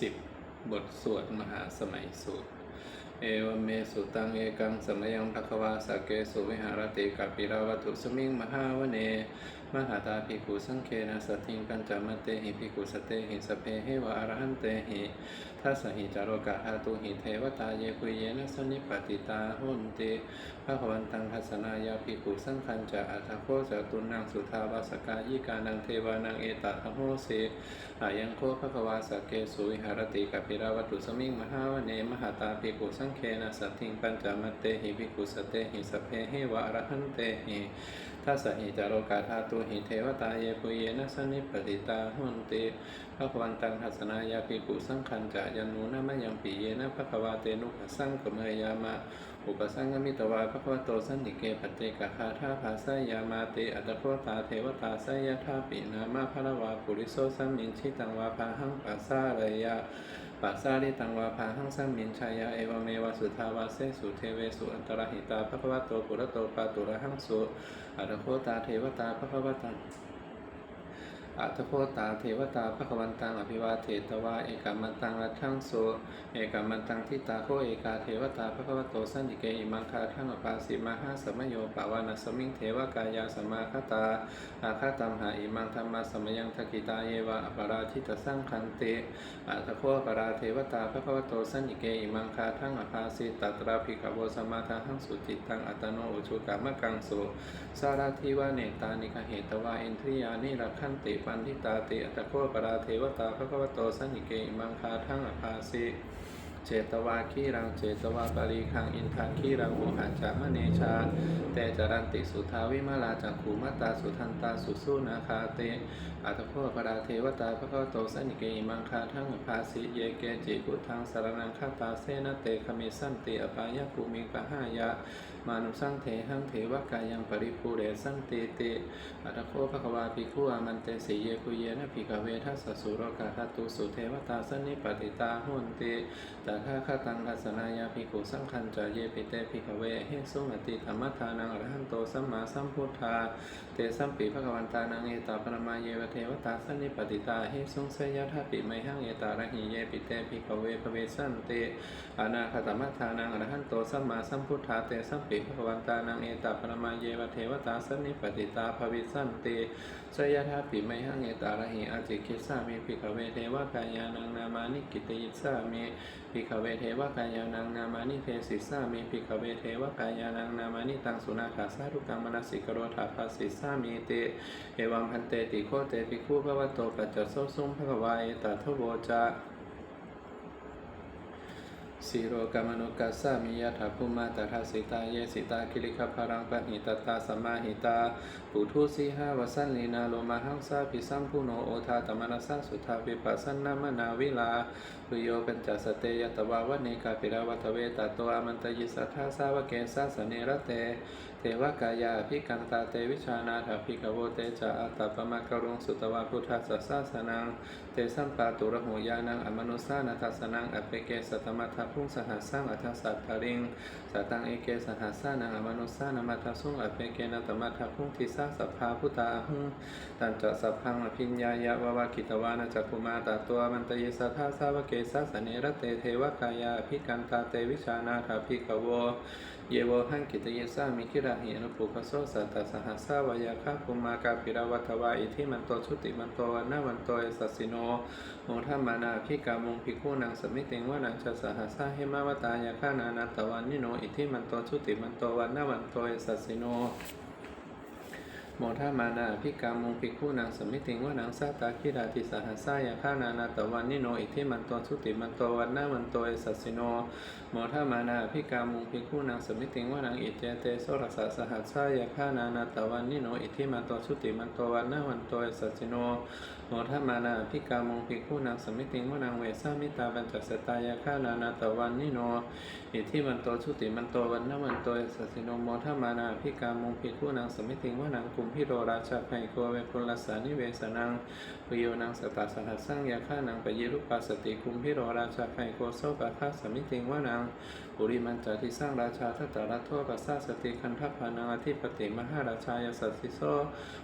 สิบบทสวดมหาสมัยสูตร เอวเมสุตังเอกังสมยังภควาสเกสุวิหารติกัปปิราวัตุสมิงมหาวเน มหาตาภิกขุสังเคนะสติงปัญจมเตหิภิกขุสเตหิสพเพหิวะอรหันเตหิทัสสหิจารกะหาตุหิเทวตาเยปุเยนะสนิปติตาหุนติภะคะวันตังทัสนายาภิกขุสังคัญจะอัตโคจตุนังสุทาวาสกายิกานังเทวานังเอตตะโหสีอายังโคภะควาสเกสุวิหารติกัปปิราวัตุสมิงมหาวเนมหาตาภิกขุสังเคนะสติงปัญจมเตหิภิกขุสเตหิสพเพหิวะอรหันเตหิทัสสหิจารกาธาตุหิเทวตาเยปุเยนะสนิปติตาหุนติภะควันตังทัสนายาภิกุสังคัญจะยันูนะมะยังปิเยนะภะควาเตนุภสังกเมยามะอุปสังกมิตวาภะคะวโตสันติเกปเตกะคาธาภาสยามาเตอัตโคตาเทวตาสยธาปินามาภะละวาปุริโสสัมมินชิตังวาภาหังปัสสาเรยะ ปัสสาริตังวาพาหังสัมมินชายาเอวเมวสุทาวาเสสุเทเวสุอันตรหิตาภะคะวะโตปุระโตปาตุระหังสุอัตถโคตาเทวตาภะคะวะตัง อัตโคตาเทวตาภะควันตังอภิวาเทตวาเอกามันตังรัตังสุเอกามันตังทิตาโคเอกาเทวตาภะควโตสันติเกอิมังคาทังอปาสิมาหาสมโยปาวานัสมิงเทวกายาสมาคตาอาคาตัมหาอิมังธรรมะสมยังทกิตาเยวะอปราชิตสังคันเตอัตโคปราเทวตาภะควโตสันนิเกอิมังคาทังอภาสิตตราภิกขโวสมาทาหังสุจิตังอัตโนอุชุกามะกังสุสาราธิวะเนตานิคเหตวาอินทริยานิรักขันติปันทิตาติอัตโคปราเทวตาภะคะวโตสันนิเกอิมังคาทั้งอภาสิ เจตวาคีรังเจตวาปารีคังอินทังคีรังโมหัจจามเนชาแต่จรันติสุทาวิมาลาจักขูมัตตาสุทันตาสุสุนาคาเตอัตโคปราเทวตาพระเข้าโตสันนิเกอิมังคาทั้งภาสิเยเกจิพุทธังสารนังคาตาเสนเตคเมสันติอปายภูมิปะหายะ มานุสังเทหังเทวกายังปริภูเรสันติติอัตโคภควาภิกขุอามันเตสีเยคุเยนะภิกขเวทัสสสุโรกาทัตุสุเทวตาสนนิปติตาหุนติตถาคตังทัสสนายาภิกขุสังคัญจาเยปิเตภิกขเวเฮสุงอติธรรมทานังอรหันโตสัมมาสัมพุทธา เตสัมปีภะคะวันตานังเอตาปรมาเยวะเทวตาสนิปติตาเฮสุงเสยทาปิไมหังเอตาระหิเยปิเตภิกขเวภเวสันเตอนาคตมัทานังอรหันโตสัมมาสัมพุทธาเตสัมปีภะคะวันตานังเอตาปรมาเยวะเทวตาสนิปติตาภวิสันเตเสยทาปิไมหังเอตาระหิอาจิคิสามิภิกขเวเทวกายานังนามานิกิตยิสามิภิกขเวเทวกายานังนามานิเทศิสามีภิกขเวเทวกายานังนามานิตังสุนาคาสารุกังมนสิกโรธาภาสิสามีเตเอวังพันเตติโคเตภิกขุภวโตปัจจโสสุงภควายตถโวจา สีโรกามนุกัสสามิยถาภูมาตถาสิตาเยสิตาคิริขพารังปะหิตตาสมมาหิตาปุถุสีหาวสันลีนาโลมาหังสาพิสัมพุโนโอทาตมนัสสาสุทาวิปัสสนามนาวิลาปุโยปัญจสเตยตวาวันเนกาปิราวัตเวตาตอามันตยิสัทธาสาวเกสาสเนระเต เทวกายาภิกันตาเตวิชานาถาภิกขโวเตจาอัตตปมะกรุงสุตวาพุทธัสสะสสนัง เตสัมปาตุระหูยานังอมนุสานาทัสนังอเปเกสัตมัทธพุงสหัสสังอัทสัตถริงสัตตังเอเกสหัสสานังอมนุสานามัทสุงอเปเกนัตมัทธพุงทิสาสัพพาพุตาหุงตันจะสัพพังอภิญญายะวะวะกิตวานาจักุมาตาตัวมันตยสัทธาสาวเกสาสเนรเตเทวกายาภิกันตาเตวิชานาถาภิกขโว เยโวหังกิตเยสามิคิระหิอนุปุคโสสัตตสหัสาวายาคาภูมากาภิราวัตวาอิทิมันโตชุติมันโตวันนาวันโตยสัสสิโนโมทัมมานาพิกามุงพิคูนังสมิติงวานังชาสหัสาเหมาวตายาคานานาตวันนิโนอิทิมันโตชุติมันโตวันนาวันโตยสัสสิโน โมทามานาพิกามุงภิกขุนางสมิติงว่านังสาตาคิราติสหัสายาฆานานาตวันนิโนอิทิมันโตสุติมันโตวันนาวันโตเอสัสิโนโมทามานาพิกามุงภิกขุนางสมิติงว่านังอิเจเตโสรสสสหัสายาฆานานาตวันนิโนอิทิมันโตสุติมันโตวันนาวันโตเอสัสิโนโมทามานาพิกามุงภิกขุนางสมิติงว่านังเวสามิตาบัญจสตายาฆานานาตวันนิโนอิทธิมันโตชุติมันโตวันนาวันโตสัสสิโนโมทัมมานาพิกามุงพิคูนางสมิติงว่านังกุมพิโรราชาไพโกเวปุลสานิเวสนังปโยนังสตาสหัสสังยาฆานังปยิรุปัสติกุมพิโรราชาไพโกโซปะคาสมิติงวานังปุริมันจาทิสร้างราชาทัตตารัตโทปัสสาสติคันทัพพานังอธิปติมหาราชายสัสสิโซ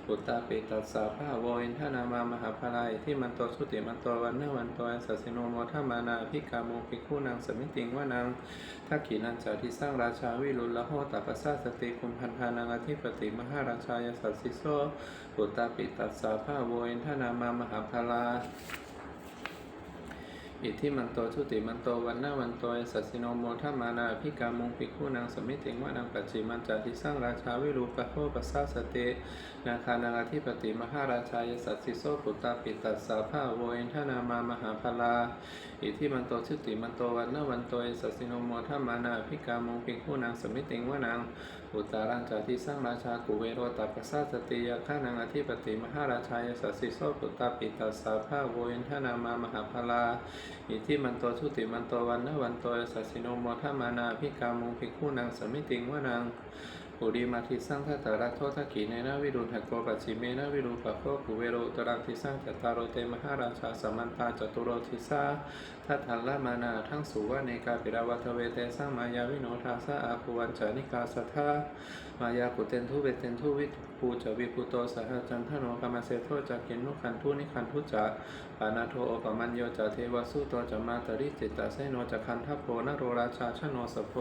ปุตตาปิตัสสาภาโวอินทนามามหาพลายที่มันโตสุติมันโตวันเนวันโตสัสสิโนโมทมานาภิกาโมภิกขุนางสมิติงวานางทักขีนันจาที่สร้างราชาวิรุลละโหตัปปะสาสติคุณพันธานังอธิปติมหาราชายสัสสิโสปุตตาปิตัสสาภาโวเอนทนามามหาพลาอิทธิมันโตชุติมันโตวันนาวันโตสัสสิโนโมทัมมานาภิกามุงภิกขุนางสมิติงวานางปัจจิมันจาทิสร้างราชาวิรูปะโคปัสสาสเตนาคานังอธิปติมหาราชายสัสสิโสปุตตาปิตัสสาภาโวเอนทนามามหาพลาอิทธิมันโตชุติมันโตวันนาวันโตสัสสิโนโมทัมมานาภิกามุงภิกขุนางสมิติงวานาง อุตตารังจาทิสร้างราชากุเวโรตัปัสสาสติยาข้านังอธิปติมหาราชายสัสสิโสปุตตาปิตาสาภาโวเอนทนามามหาพลา อิทิมันโตชุติมันโตวันนวันโตสัสสิโนโมทัมมานาพิกามุงพิคูนางสมิติงวานัง ปุริมาทิสังทัตตารัตโททักีเนนะวิรุณหโกปัจิเมนะวิรูปะโคกุเวโรตรังทิสังจัตตารโรเตมหาราชาสมันตาจตุโรทิสาทัตถัลละมานาทั้งสุวะเนกาปิราวัทเวเตสังมายาวิโนทาสะอาภูวันจานิกาสัทธามายากุเตนทุเวเตนทุวิภูจวิภูโตสหจันทโนกามาเสโทจักเกนุขันทุนิขันทุจาปานาโทโอปมัญโยจะเทวสุโตจะมาตริจิตตเสโนจะคันทัพโพนโรราชาชโนสโพ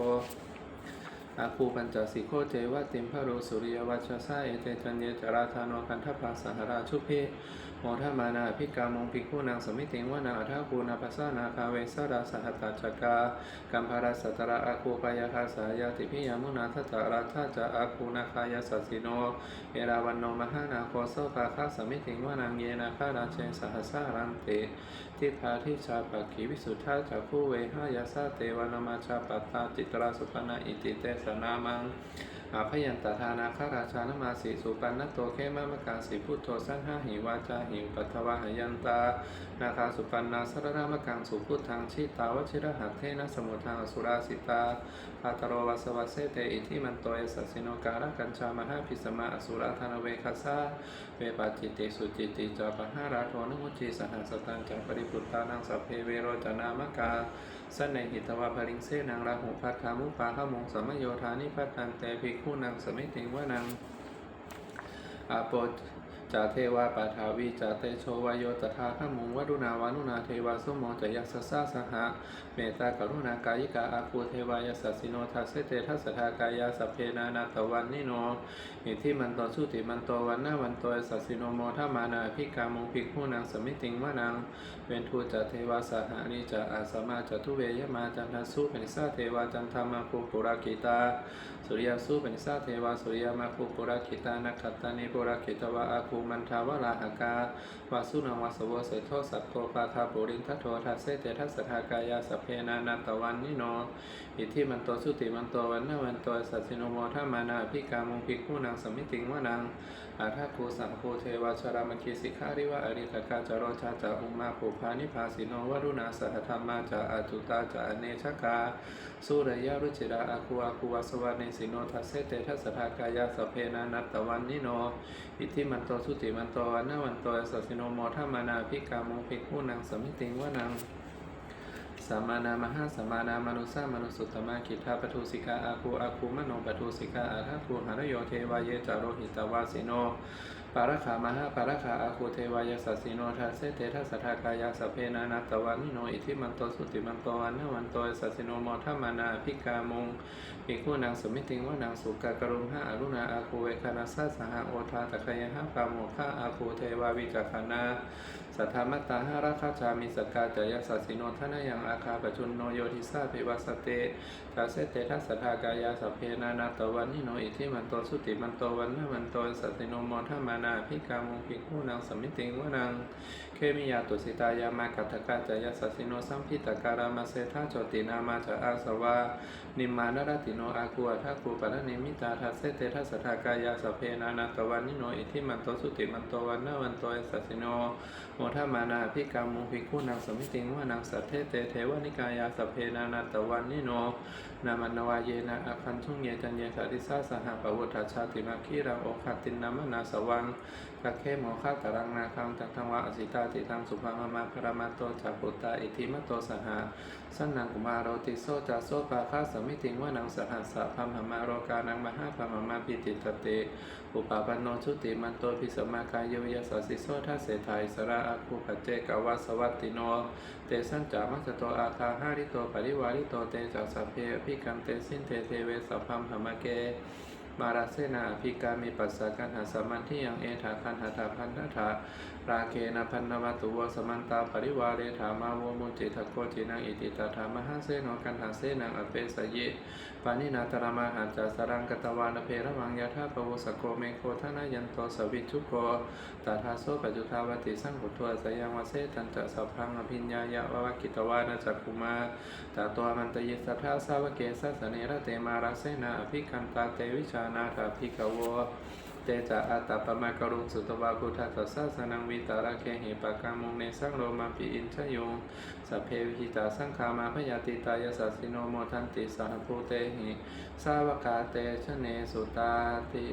อาคูปัญจสิโคเจวะติมพะโรสุริยวัชสาเอเตจันเยจราธานโนคันทัพพาสหราชุเพโมทมานาภิกามงภิกขุนางสมิติงวนาอัฏฐคูนาปัสสานาคาเวสราสหัตตาจกากัมภาราสัตระอาคูปายาคาสายาติพิยามุนาทัตราธาจะอาคูนาคายาสัสิโนเอราวันโนมหานาโคโสภาคาสมิติงวนางเยนาคาราเชสหสารันเต ทิพาทิชาปักขีวิสุทธาจักคูเวหายาสาเตวานามาชาปัตตาจิตราสุปนาอิติเตสนามังอาพยันตทานาคาราชานมาสีสุปันนโตเขมามกาสีพุทโธสันหาหิวาจาหิวปัทวะหยันตา นาคาสุปันนาสรรามกังสุพุทธังชิตาวชิรหัตเทนะสมุทางสุราสิตาพาตโรวัสวัสเสเตอิทิมันโตเอสัสิโนการะกัญชามหาพิสมาอสุราธนเวคัสาเวปาจิตติสุจิตติจาปหาราโทนุมุจีสหัสตังจัปริปตตานังสัพเพเวโรจนามกาสันในหิตวาภริงเสนังราหูพัทธามุปาขมงสมโยธานิพัตตันเตภิกขุนังสมิติงวนังอาโป จาเทวาปาทาวีจาเตโชวายโยตถาขมุงวรุณาวานุนาเทวาสมโมจยัสสะสะสหะเมตตากรุณากายิกาอาคูเทวายสัสสิโนทัสเตทัสทากายาสเพนานาตวันนิโนอิทิมันโตสุติมันโตวันนาวันโตสัสสิโนโมทัมมานาภิกามุภิกขุนางสมิติงวานังเวนทูจเทวาสหานิจอาสมาจตุเวยมาจันทสุเป็นสาเทวาจันทามาภูปุรากิตาสุริยสุเป็นสาเทวาสุริยมาภูปุรากิตานักขัตตานิปุรากิตวะอาคูมันทาวราหกาวาสุนาวาสวเสโทสัพโทปาคาปุรินทัตโททัสเสเตทัสทากายาสเพนานาตวันนิโน อิทิมันโตสุติมันโตวันนาวันโตสัสสิโนโมทัมมานาภิกามุภิกขุนางสมิติงวานังอาทัภูสังโฆเทวาชรามคีสิกขาริวะอริตกาจารโรชาจาอุมาปุพานิพาสิโนวรุณาสหธรรมาจาอาจุตาจาเนชกาสุรยารุจิราอาคูอาคูวาสวานิสิโนทัสเสเตทัสทากายาสเพนานัตตวันนิโน อิทิมันโตสุติมันตวันนาวันตวสัสสิโนโมทัมมานาพิกามุภิกขุนางสมิติงวานังสัมมานามหาสัมมานามนุสามนุสุตมะกิทาปทุสิกาอาคูอาคูมโนปทุสิกาอาทาคูหานโยเทวายจารโรหิตวาสิโน ปาระขามหาปาระขาอาคูเทวายสัสสิโนทัสเสเตทัสทากายาสเพนานาตวันนิโนอิทิมันโตสุติมันโตวันนวันโตสัสสิโนโมทัมานาภิกามงภิกขุนางสมิติงว่านางสุกากรุมหาอรุณาอาคูเวคานาสาสหโอทาตะคยหะปาโมฆะอาคูเทวาวิจักขานาสัทธามัตตาหาราคาจามิสกาจายสัสสิโนทนายังอาคาปจุนโนโยทิสาภิวัสเตทัสเสเตทัสทากายาสเพนานาตวันนิโนอิทิมันโตสุติมันโตวันนวันโตสัสสิโนโมทัมมานาภิกามงภิกขุนางสมิติงวนางเคมิยาตุสิตายามากัตถกาจายสัสสิโนสัมพิตการามาเซธาโจตินามาจาอาสวา นิมานรติโนอากูอัทากูปะระเนมิตาทัสเสเตทัสสทากายาสเพนานาตวันนิโนอิทิมันโตสุติมันโตวันนาวันโตสัสิโนโมทามานาภิกรรมมุภิกขุนังสมิติงวนังสัทเทเตเทวนิกายาสเพนานาตวันนิโนนามันนวายเยนะอคันทุงเยจันเยสาริสาสหปวุฒาชาติมาคีรังโอคัตตินนามนาสวังกัคเคโมฆะตรังนาคังตัทังวะอสิตาติทังสุภามามาพระมาโตจักปุตตาอิทิมโตสหาสันนังกุมารโรติโซจาโซปาคาสมิติงวานังสหัสสะพัมหมาโรกานังมหาพัมหมาปิติตเตอุปาปันโนชุติมันโตพิสมากายโยยสสสิโซทัสเสทายสระอาคูปัจเจกวาสวัตติโน เตสัญจามัสโตอาคาหาริโตปริวาริโตเตจักสัพเพอภิกรรมเตสินเทเทเวสัพพัมหมเก บาราเสนาภิกามีปัสสะกันหาสมันที่ยังเอถาคันหาถาพันธะราเคนะพันนวัตุวสมันตาปริวาเรถามาวมุจิตโกจินังอิติตาถามหาเสนกันหาเสนังอเปสเยปานินาตรมาหาจาสรังกตวานเพระวังยะธาปวุสโกเมโคทนายันโตสวิชุโกตาทาโซปจุทาวติสังขุทัวสยังวเสตันจะสัพพังอภิญญายะววกิตวานาจักคุมาตาตัวมันตยิสัทธาสาวเกสัสเนระเตมาราเสนาอภิกันตาเตวิชานาถาภิกโว เตจะอาตาปมากรุงสุตวาพุทธัสสะสนังวิตาระเคหิปะกามุงเนสังโรมาปิอินชยงสัพเพวิหิตาสังขามาพยาติตายสัสสิโนโมทันติสหภูเตหิสาวกาเตชะเนสุตาติ